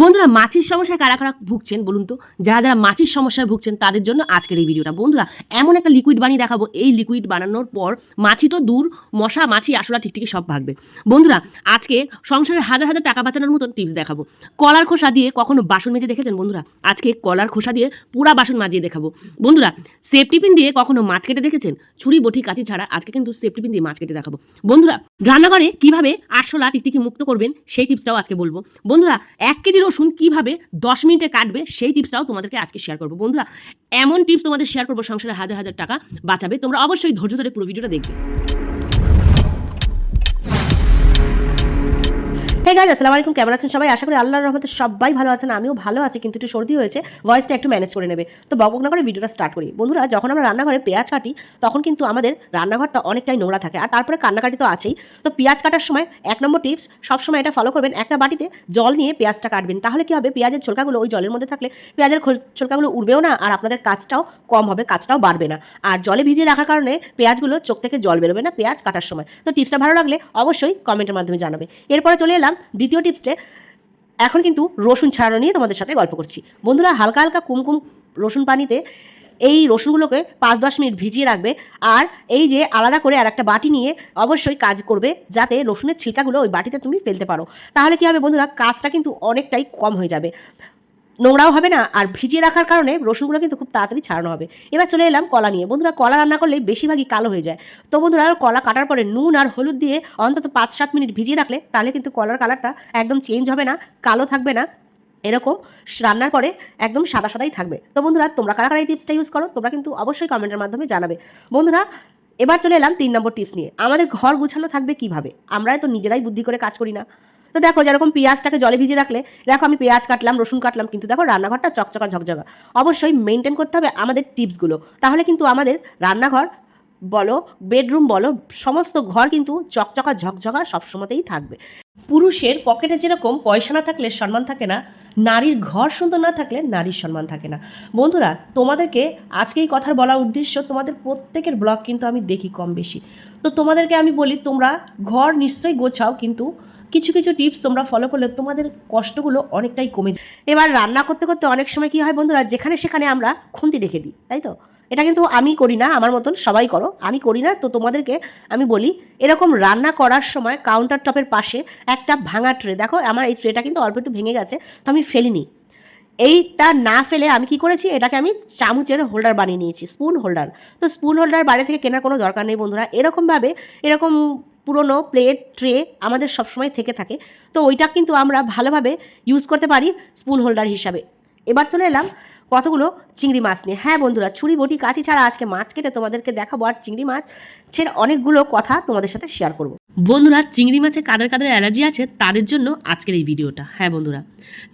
বন্ধুরা, মাছির সমস্যায় কারা কারা ভুগছেন বলুন তো? যারা যারা মাছির সমস্যায় ভুগছেন, তাদের জন্য আজকের এই ভিডিওটা। বন্ধুরা, এমন একটা লিকুইড বানিয়ে দেখাবো। এই লিকুইড বানানোর পর মাছি তো দূর, মশা, মাছি, আসলা টিকটিকি সব ভাগবে। বন্ধুরা, আজকে সংসারে হাজার হাজার টাকা বাঁচানোর মতন টিপস দেখাবো। কলার খোসা দিয়ে কখনো বাসন মেজে দেখেছেন বন্ধুরা? আজকে কলার খোসা দিয়ে পুরা বাসন মাজিয়ে দেখাবো। বন্ধুরা সেফটি পিন দিয়ে কখনো মাছ কেটে দেখেছেন? ছুরি, বটি, কাঁচি ছাড়া আজকে কিন্তু সেফটি পিন দিয়ে মাছ কেটে দেখাবো। বন্ধুরা, রান্নাঘরে কীভাবে আরশোলা টিকটিকি মুক্ত করবেন, সেই টিপসটাও আজকে বলব। বন্ধুরা, এক কেজি রসুন কীভাবে দশ মিনিটে কাটবে সেই টিপসটাও তোমাদেরকে আজকে শেয়ার করব। বন্ধুরা, এমন টিপস তোমাদের শেয়ার করব সংসারে হাজার হাজার টাকা বাঁচাবে। তোমরা অবশ্যই ধৈর্য ধরে পুরো ভিডিওটা দেখবে। গাইজ আসসালামু আলাইকুম। কেমন আছেন সবাই? আশা করি আল্লাহর রহমতে সবাই ভালো আছেন, আমিও ভালো আছি, কিন্তু একটু সর্দি হয়েছে ভয়েসটা একটু ম্যানেজ করে নেবে। তো বকবক না করে ভিডিওটা স্টার্ট করি। বন্ধুরা, যখন আমরা রান্নাঘরে পেঁয়াজ কাটি, তখন কিন্তু আমাদের রান্নাঘরটা অনেকটাই নোংরা থাকে। আর তারপরে কান্নাকাটি তো আছেই। তো পেঁয়াজ কাটার সময় এক নম্বর টিপস সবসময় এটা ফলো করবেন। একটা বাটিতে জল নিয়ে পেঁয়াজটা কাটবেন। তাহলে কি হবে? পেঁয়াজের ছোলকাগুলো ওই জলের মধ্যে থাকলে পেঁয়াজের ছোলকাগুলো উড়বেও না, আর আপনাদের কাজটাও কম হবে, কাজটাও বাড়বে না। আর জলে ভিজিয়ে রাখার কারণে পেঁয়াজগুলো চোখ থেকে জল বেরোবে না, পেঁয়াজ কাটার সময়। তো টিপসটা ভালো লাগলে অবশ্যই কমেন্টের মাধ্যমে জানাবে। এরপরে চলে এলাম দ্বিতীয় টিপসে এখন কিন্তু রসুন ছাড়ানো নিয়ে তোমাদের সাথে গল্প করছি। বন্ধুরা, হালকা হালকা কুমকুম রসুন পানিতে এই রসুনগুলোকে পাঁচ দশ মিনিট ভিজিয়ে রাখবে আর এই যে আলাদা করে আর একটা বাটি নিয়ে অবশ্যই কাজ করবে যাতে রসুনের ছিলকাগুলো ওই বাটিতে তুমি ফেলতে পারো। তাহলে কী হবে বন্ধুরা, কাজটা কিন্তু অনেকটাই কম হয়ে যাবে। নোংরাও হবে না, আর ভিজিয়ে রাখার কারণে রসুনগুলো কিন্তু খুব তাড়াতাড়ি ছাড়ানো হবে। এবার চলে এলাম কলা নিয়ে। বন্ধুরা, কলা রান্না করলে বেশিরভাগই কালো হয়ে যায়। তো বন্ধুরা, কলা কাটার পরে নুন আর হলুদ দিয়ে অন্তত পাঁচ সাত মিনিট ভিজিয়ে রাখলে তাহলে কিন্তু কলার কালারটা একদম চেঞ্জ হবে না, কালো থাকবে না। এরকম রান্নার পরে একদম সাদা সাদাই থাকবে। তো বন্ধুরা, তোমরা কারা কারা এই টিপসটা ইউজ করো, তোমরা কিন্তু অবশ্যই কমেন্টের মাধ্যমে জানাবে। বন্ধুরা, এবার চলে এলাম তিন নম্বর টিপস নিয়ে। আমাদের ঘর গুছানো থাকবে কীভাবে? আমরা তো নিজেরাই বুদ্ধি করে কাজ করি না। তো দেখো যেরকম পেঁয়াজটাকে জলে ভিজিয়ে রাখলে, দেখো আমি পেঁয়াজ কাটলাম, রসুন কাটলাম, কিন্তু দেখো রান্নাঘরটা চকচকা ঝকঝকা। অবশ্যই মেনটেন করতে হবে আমাদের টিপসগুলো তাহলে কিন্তু আমাদের রান্নাঘর বলো বেডরুম বলো, সমস্ত ঘর কিন্তু চকচকা ঝকঝকা সবসময়তেই থাকবে। পুরুষের পকেটে যেরকম পয়সা না থাকলে সম্মান থাকে না, নারীর ঘর সুন্দর না থাকলে নারীর সম্মান থাকে না। বন্ধুরা, তোমাদেরকে আজকে এই কথার বলার উদ্দেশ্য, তোমাদের প্রত্যেকের ব্লগ কিন্তু আমি দেখি কম বেশি। তো তোমাদেরকে আমি বলি, তোমরা ঘর নিশ্চয়ই গোছাও, কিন্তু কিছু কিছু টিপস তোমরা ফলো করলে তোমাদের কষ্টগুলো অনেকটাই কমে যায়। এবার রান্না করতে করতে অনেক সময় কি হয় বন্ধুরা, যেখানে সেখানে আমরা খুন্তি রেখে দিই, তাই তো? এটা কিন্তু আমি করি না, আমার মতন সবাই করো, আমি করি না, তো তোমাদেরকে আমি বলি, এরকম রান্না করার সময় কাউন্টার টপের পাশে একটা ভাঙা ট্রে দেখো আমার এই ট্রেটা কিন্তু অল্প একটু ভেঙে গেছে, তো আমি ফেলিনি। এইটা না ফেলে আমি কি করেছি, এটাকে আমি চামচের হোল্ডার বানিয়ে নিয়েছি স্পুন হোল্ডার তো স্পুন হোল্ডার বাইরে থেকে কেনার কোনো দরকার নেই বন্ধুরা, এরকমভাবে, এরকম পুরনো প্লেট ট্রে আমাদের সবসময় থেকে থাকে। তো ওইটা কিন্তু আমরা ভালোভাবে ইউজ করতে পারি স্পুন হোল্ডার হিসাবে। এবার চলে এলাম কতগুলো চিংড়ি মাছ নিয়ে। হ্যাঁ বন্ধুরা, ছুরি, বটি, কাঁচি ছাড়া আজকে মাছ কেটে তোমাদেরকে দেখাবো আর চিংড়ি মাছ ছেড়ে অনেকগুলো কথা তোমাদের সাথে শেয়ার করব। বন্ধুরা, চিংড়ি মাছে কাদের কাদের অ্যালার্জি আছে তাদের জন্য আজকের এই ভিডিওটা হ্যাঁ বন্ধুরা,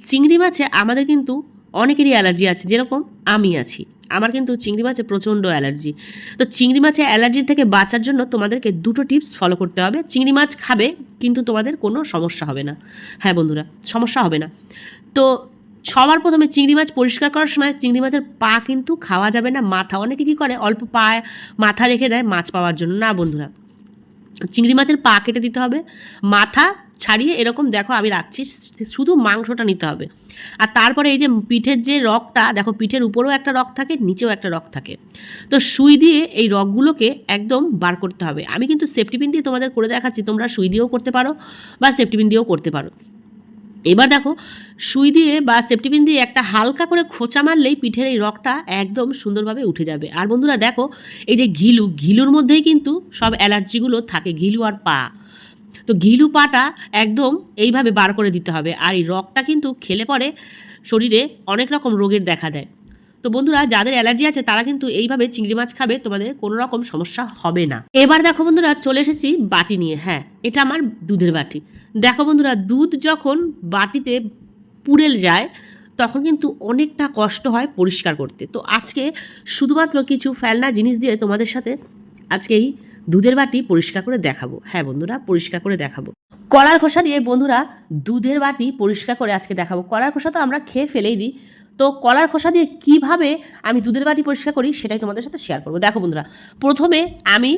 চিংড়ি মাছে আমাদের কিন্তু অনেকেরই অ্যালার্জি আছে, যেরকম আমি আছি। আমার কিন্তু চিংড়ি মাছে প্রচণ্ড অ্যালার্জি। তো চিংড়ি মাছে অ্যালার্জি থেকে বাঁচার জন্য তোমাদেরকে দুটো টিপস ফলো করতে হবে। চিংড়ি মাছ খাবে, কিন্তু তোমাদের কোনো সমস্যা হবে না। হ্যাঁ বন্ধুরা, সমস্যা হবে না। তো সবার প্রথমে চিংড়ি মাছ পরিষ্কার করার সময় চিংড়ি মাছের পা কিন্তু খাওয়া যাবে না, মাথা। অনেকে কী করে? অল্প পা মাথা রেখে দেয় মাছ পাওয়ার জন্য। না বন্ধুরা, চিংড়ি মাছের পা কেটে দিতে হবে। মাথা ছাড়িয়ে এরকম দেখো আমি রাখছি, শুধু মাংসটা নিতে হবে। আর তারপরে এই যে পিঠের যে রগটা, দেখো পিঠের উপরেও একটা রগ থাকে, নিচেও একটা রগ থাকে। তো সুই দিয়ে এই রগগুলোকে একদম বার করতে হবে। আমি কিন্তু সেফটি পিন দিয়ে তোমাদের করে দেখাচ্ছি, তোমরা সুই দিয়েও করতে পারো বা সেফটি পিন দিয়েও করতে পারো। এবার দেখো, সুই দিয়ে বা সেফটি পিন দিয়ে একটা হালকা করে খোঁচা মারলেই পিঠের এই রগটা একদম সুন্দরভাবে উঠে যাবে। আর বন্ধুরা দেখো, এই যে ঘিলু, ঘিলুর মধ্যেই কিন্তু সব অ্যালার্জিগুলো থাকে, ঘিলু আর পা। তো ঘিলু পাটা একদম এইভাবে বার করে দিতে হবে। আর এই রগটা কিন্তু খেলে পরে শরীরে অনেক রকম রোগের দেখা দেয়। তো বন্ধুরা, যাদের অ্যালার্জি আছে, তারা কিন্তু এইভাবে চিংড়ি মাছ খাবে, তোমাদের কোনো রকম সমস্যা হবে না। এবার দেখো বন্ধুরা, চলে এসেছি বাটি নিয়ে। হ্যাঁ এটা আমার দুধের বাটি। দেখো বন্ধুরা, দুধ যখন বাটিতে পুড়ে যায়, তখন কিন্তু অনেকটা কষ্ট হয় পরিষ্কার করতে। তো আজকে শুধুমাত্র কিছু ফেলনা জিনিস দিয়ে তোমাদের সাথে আজকে এই দুধের বাটি পরিষ্কার করে দেখাবো। হ্যাঁ বন্ধুরা, পরিষ্কার করে দেখাবো। কলার খোসা দিয়ে বন্ধুরা দুধের বাটি পরিষ্কার করে আজকে দেখাবো। কলার খোসা তো আমরা খেয়ে ফেলেই দিই তো কলার খোসা দিয়ে কীভাবে আমি দুধের বাটি পরিষ্কার করি সেটাই তোমাদের সাথে শেয়ার করব। দেখো বন্ধুরা, প্রথমে আমি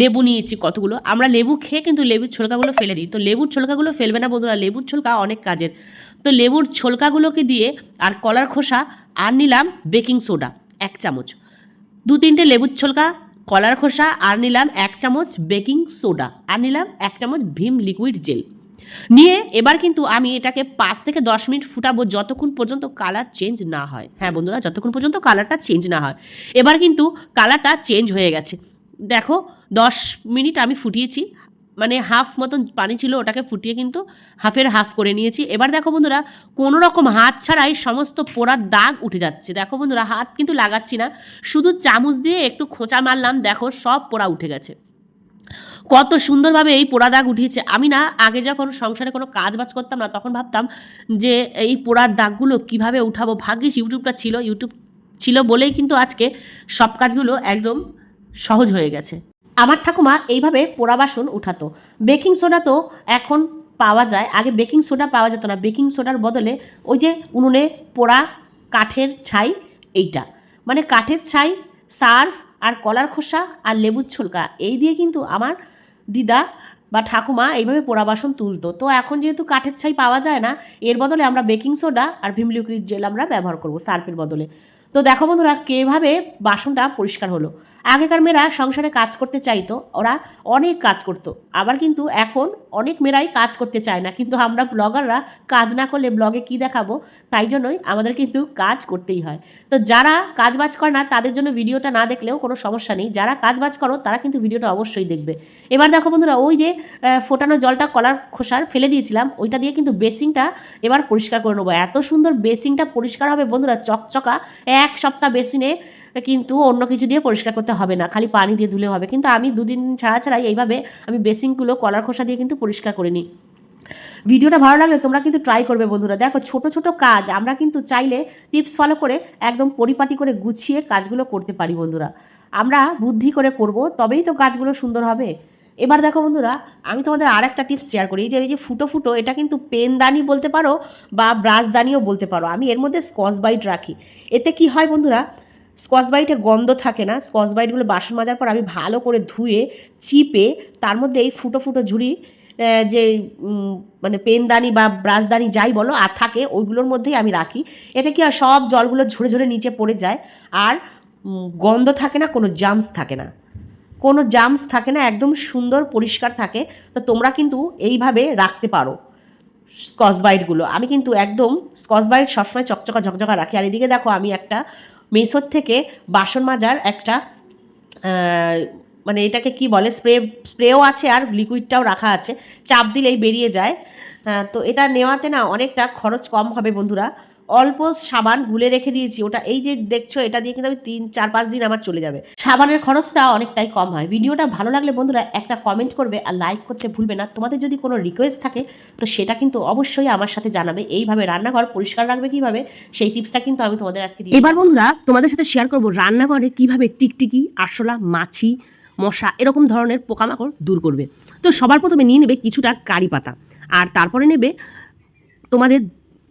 লেবু নিয়েছি কতগুলো। আমরা লেবু খেয়ে কিন্তু লেবুর ছোলকাগুলো ফেলে দিই। তো লেবুর ছোলকাগুলো ফেলবে না বন্ধুরা, লেবুর ছোলকা অনেক কাজের। তো লেবুর ছোলকাগুলোকে দিয়ে আর কলার খোসা আর নিলাম বেকিং সোডা, এক চামচ। দু তিনটে লেবুর ছোলকা কলার খোসা আর নিলাম এক চামচ বেকিং সোডা আর নিলাম এক চামচ ভীম লিকুইড জেল। নিয়ে এবার কিন্তু আমি এটাকে পাঁচ থেকে দশ মিনিট ফুটাবো যতক্ষণ পর্যন্ত কালার চেঞ্জ না হয়। হ্যাঁ বন্ধুরা, যতক্ষণ পর্যন্ত কালারটা চেঞ্জ না হয়। এবার কিন্তু কালারটা চেঞ্জ হয়ে গেছে। দেখো, দশ মিনিট আমি ফুটিয়েছি। মানে হাফ মতন পানি ছিল ওটাকে ফুটিয়ে কিন্তু হাফের হাফ করে নিয়েছি। এবার দেখো বন্ধুরা কোনো রকম হাত ছাড়াই সমস্ত পোড়ার দাগ উঠে যাচ্ছে। দেখো বন্ধুরা, হাত কিন্তু লাগাচ্ছি না, শুধু চামচ দিয়ে একটু খোঁচা মারলাম, দেখো সব পোড়া উঠে গেছে। কত সুন্দরভাবে এই পোড়া দাগ উঠিয়েছে। আমি না, আগে যখন সংসারে কোনো কাজ বাজ করতাম না, তখন ভাবতাম যে এই পোড়ার দাগগুলো কীভাবে উঠাবো? ভাগ্যিস ইউটিউবটা ছিল, ইউটিউব ছিল বলেই কিন্তু আজকে সব কাজগুলো একদম সহজ হয়ে গেছে। আমার ঠাকুমা এইভাবে পোড়া বাসন উঠাতো। বেকিং সোডা তো এখন পাওয়া যায়। আগে বেকিং সোডা পাওয়া যেত না। বেকিং সোডার বদলে ওই যে উনুনে পোড়া কাঠের ছাই এইটা। মানে কাঠের ছাই, সার্ফ আর কলার খোসা আর লেবুর ছোলকা, এই দিয়ে কিন্তু আমার দিদা বা ঠাকুমা এইভাবে পোড়া বাসন তুলতো। তো এখন যেহেতু কাঠের ছাই পাওয়া যায় না, এর বদলে আমরা বেকিং সোডা আর ভিম লিকুইড জেল আমরা ব্যবহার করব সার্ফের বদলে। তো দেখো বন্ধুরা, কীভাবে বাসনটা পরিষ্কার হলো? আগেকার মেয়েরা সংসারে কাজ করতে চাইতো, ওরা অনেক কাজ করতো। আবার কিন্তু এখন অনেক মেয়েরাই কাজ করতে চায় না। কিন্তু আমরা ব্লগাররা কাজ না করলে ব্লগে কি দেখাবো? তাই জন্যই আমাদের কিন্তু কাজ করতেই হয়। তো যারা কাজ বাজ করে না, তাদের জন্য ভিডিওটা না দেখলেও কোনো সমস্যা নেই। যারা কাজ বাজ করো, তারা কিন্তু ভিডিওটা অবশ্যই দেখবে। এবার দেখো বন্ধুরা, ওই যে ফোটানো জলটা কলার খোসার ফেলে দিয়েছিলাম, ওইটা দিয়ে কিন্তু বেসিংটা এবার পরিষ্কার করে নেব। এত সুন্দর বেসিংটা পরিষ্কার হবে বন্ধুরা, চকচকা এক সপ্তাহ বেসিনে কিন্তু অন্য কিছু দিয়ে পরিষ্কার করতে হবে না, খালি পানি দিয়ে ধুলে হবে। কিন্তু আমি দুদিন ছাড়া ছাড়াই এইভাবে আমি বেসিনগুলো, কলার খোসা দিয়ে কিন্তু পরিষ্কার করে নিই। ভিডিওটা ভালো লাগলে তোমরা কিন্তু ট্রাই করবে বন্ধুরা। দেখো, ছোট ছোট কাজ, আমরা কিন্তু চাইলে টিপস ফলো করে একদম পরিপাটি করে গুছিয়ে কাজগুলো করতে পারি বন্ধুরা। আমরা বুদ্ধি করে করব, তবেই তো কাজগুলো সুন্দর হবে। এবার দেখো বন্ধুরা, আমি তোমাদের আর একটা টিপস শেয়ার করি যে, এই যে ফুটো ফুটো, এটা কিন্তু পেনদানি বলতে পারো বা ব্রাশদানিও বলতে পারো। আমি এর মধ্যে স্কচ বাইট রাখি। এতে কি হয় বন্ধুরা স্কচ বাইটে গন্ধ থাকে না। স্কচ বাইটগুলো বাসন মাজার পর আমি ভালো করে ধুয়ে, চিপে তার মধ্যে এই ফুটো ফুটো ঝুড়ি যে মানে পেনদানি বা ব্রাশদানি যাই বলো, আর থাকে, ওইগুলোর মধ্যেই আমি রাখি। এতে কি আর সব জলগুলো ঝরে ঝরে নিচে পড়ে যায়। আর গন্ধ থাকে না, কোনো জামস থাকে না। কোনো জামস থাকে না, একদম সুন্দর পরিষ্কার থাকে, তো তোমরা কিন্তু এইভাবে রাখতে পারো স্কচ বাইটগুলো আমি কিন্তু একদম স্কচ বাইট সবসময় চকচকা ঝকঝকা রাখি। আর এদিকে দেখো, আমি একটা মেসোর থেকে বাসন মাজার একটা মানে এটাকে কি বলে, স্প্রে, স্প্রেও আছে আর লিকুইডটাও রাখা আছে। চাপ দিলেই বেরিয়ে যায়। তো এটা নেওয়াতে না অনেকটা খরচ কম হবে বন্ধুরা। অল্প সাবান গুলে রেখে দিয়েছি। ওটা এই যে দেখছ, এটা দিয়ে কিন্তু আমি তিন, চার, পাঁচ দিন আমার চলে যাবে। সাবানের খরচটা অনেকটাই কম হয়। ভিডিওটা ভালো লাগলে বন্ধুরা একটা কমেন্ট করবে আর লাইক করতে ভুলবে না। তোমাদের যদি কোনো রিকোয়েস্ট থাকে, তো সেটা কিন্তু অবশ্যই আমার সাথে জানাবে। এইভাবে রান্নাঘর পরিষ্কার রাখবে কীভাবে, সেই টিপসটা কিন্তু আমি তোমাদের আজকে দিই এবার বন্ধুরা, তোমাদের সাথে শেয়ার করব রান্নাঘরে কীভাবে টিকটিকি, আরশোলা, মাছি, মশা এরকম ধরনের পোকামাকড় দূর করবে। তো সবার প্রথমে নিয়ে নেবে কিছুটা কারি পাতা। আর তারপরে নেবে তোমাদের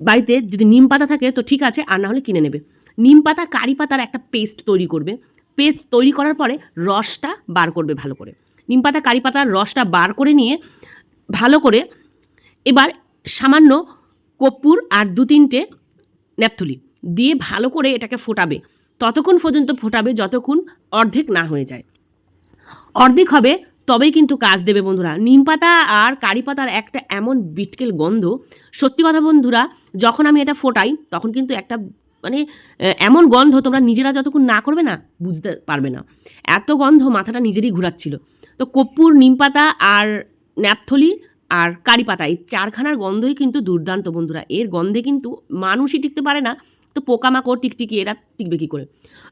বাড়িতে যদি নিম পাতা থাকে, তো ঠিক আছে, আর না হলে কিনে নেবে। নিম পাতা, কারি পাতার একটা পেস্ট তৈরি করবে। পেস্ট তৈরি করার পরে রসটা বার করবে ভালো করে। নিম পাতা, কারি পাতার রসটা বার করে নিয়ে ভালো করে এবার সামান্য কর্পূর আর দু তিনটে ন্যাপথলি দিয়ে ভালো করে এটাকে ফোটাবে। ততক্ষণ পর্যন্ত ফোটাবে, যতক্ষণ অর্ধেক না হয়ে যায়। অর্ধেক হবে তবেই কিন্তু কাজ দেবে বন্ধুরা। নিম পাতা আর কারি পাতার একটা এমন বিটকেল গন্ধ। সত্যি কথা বন্ধুরা, যখন আমি এটা ফোটাই, তখন কিন্তু একটা মানে এমন গন্ধ তোমরা নিজেরা যতক্ষণ না করবে না, বুঝতে পারবে না। এত গন্ধ মাথাটা নিজেরই ঘুরাচ্ছিল। তো কর্পূর নিম পাতা আর ন্যাপথলি আর কারি পাতা, এই চারখানার গন্ধই কিন্তু দুর্দান্ত বন্ধুরা। এর গন্ধে কিন্তু মানুষই টিকতে পারে না তো পোকামাকড় টিকটিকি এরা টিকবে কী করে?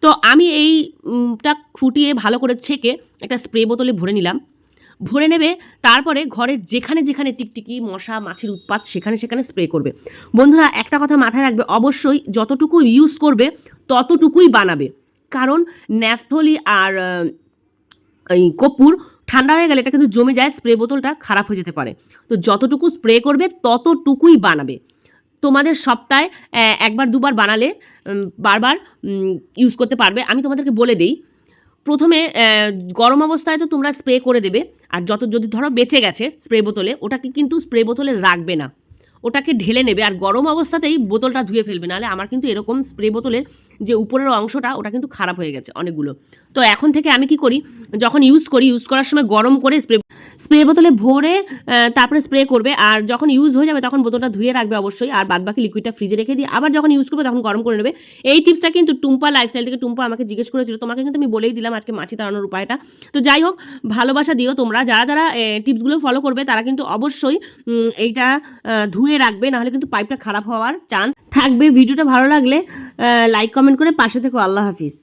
তো আমি এইটা ফুটিয়ে ভালো করে ছেঁকে একটা স্প্রে বোতলে ভরে নিলাম। ভরে নেবে, তারপরে ঘরের যেখানে যেখানে টিকটিকি, মশা, মাছির উৎপাত, সেখানে সেখানে স্প্রে করবে। বন্ধুরা, একটা কথা মাথায় রাখবে, অবশ্যই যতটুকু ইউজ করবে, ততটুকুই বানাবে। কারণ ন্যাফথলি আর এই কর্পূর ঠান্ডা হয়ে গেলে এটা কিন্তু জমে যায়, স্প্রে বোতলটা খারাপ হয়ে যেতে পারে। তো যতটুকু স্প্রে করবে, ততটুকুই বানাবে। তোমাদের সপ্তাহে একবার দুবার বানালে বারবার ইউজ করতে পারবে। আমি তোমাদেরকে বলে দিই, প্রথমে গরম অবস্থায় তো তোমরা স্প্রে করে দেবে, আর যত যদি ধরো বেঁচে গেছে স্প্রে বোতলে, ওটাকে কিন্তু স্প্রে বোতলে রাখবে না। ওটাকে ঢেলে নেবে। আর গরম অবস্থাতেই বোতলটা ধুয়ে ফেলবে। নাহলে আমার কিন্তু এরকম স্প্রে বোতলের যে উপরের অংশটা ওটা কিন্তু খারাপ হয়ে গেছে অনেকগুলো। তো এখন থেকে আমি কি করি? যখন ইউজ করি ইউজ করার সময় গরম করে স্প্রে স্প্রে বোতলে ভরে তারপরে স্প্রে করবে। আর যখন ইউজ হয়ে যাবে তখন বোতলটা ধুয়ে রাখবে অবশ্যই। আর বাদবাকি লিকুইডটা ফ্রিজে রেখে দিয়ে আবার যখন ইউজ করবে তখন গরম করে নেবে। এই টিপসটা কিন্তু টুম্পা লাইফস্টাইল থেকে টুম্পা আমাকে জিজ্ঞেস করেছিল। তোমাকে কিন্তু আমি বলেই দিলাম আজকে মাছি তাড়ানোর উপায়টা। তো যাই হোক ভালোবাসা দিও তোমরা। যারা যারা টিপসগুলো ফলো করবে তারা কিন্তু অবশ্যই এইটা আহ, ধুয়ে রাখবে, নাহলে কিন্তু পাইপটা খারাপ হওয়ার চান্স থাকবে। ভিডিওটা ভালো লাগলে লাইক কমেন্ট করে পাশে থেকো। আল্লাহ হাফিজ।